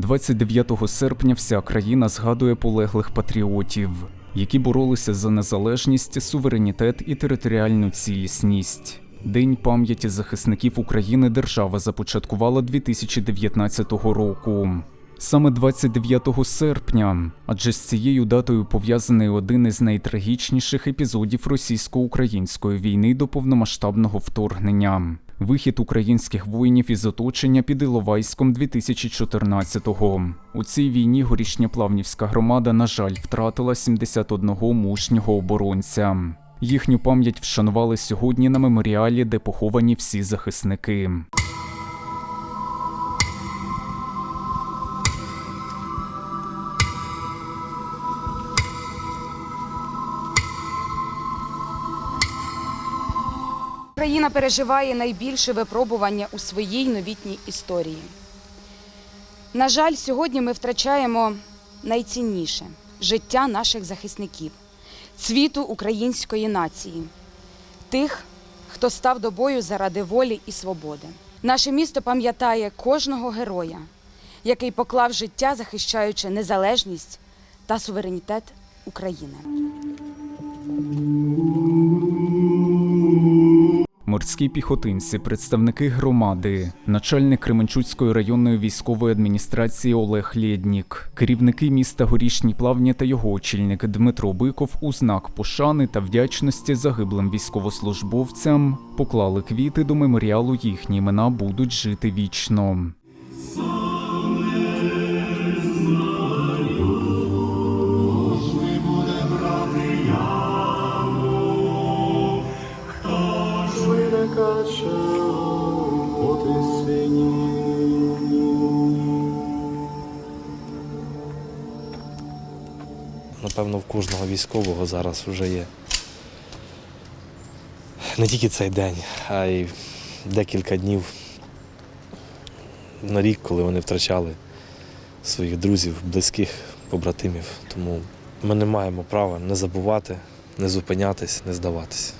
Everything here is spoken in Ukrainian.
29 серпня вся країна згадує полеглих патріотів, які боролися за незалежність, суверенітет і територіальну цілісність. День пам'яті захисників України держава започаткувала 2019 року. Саме 29 серпня, адже з цією датою пов'язаний один із найтрагічніших епізодів російсько-української війни до повномасштабного вторгнення. Вихід українських воїнів із оточення під Іловайськом 2014-го. У цій війні горішньоплавнівська громада, на жаль, втратила 71 мужнього оборонця. Їхню пам'ять вшанували сьогодні на меморіалі, де поховані всі захисники. Країна переживає найбільше випробування у своїй новітній історії. На жаль, сьогодні ми втрачаємо найцінніше життя наших захисників, цвіту української нації, тих, хто став до бою заради волі і свободи. Наше місто пам'ятає кожного героя, який поклав життя, захищаючи незалежність та суверенітет України. Морські піхотинці, представники громади, начальник Кременчуцької районної військової адміністрації Олег Лєднік, керівники міста Горішні Плавні та його очільник Дмитро Биков у знак пошани та вдячності загиблим військовослужбовцям поклали квіти до меморіалу. Їхні імена будуть жити вічно. Напевно, в кожного військового зараз вже є не тільки цей день, а й декілька днів на рік, коли вони втрачали своїх друзів, близьких, побратимів. Тому ми не маємо права не забувати, не зупинятись, не здаватись.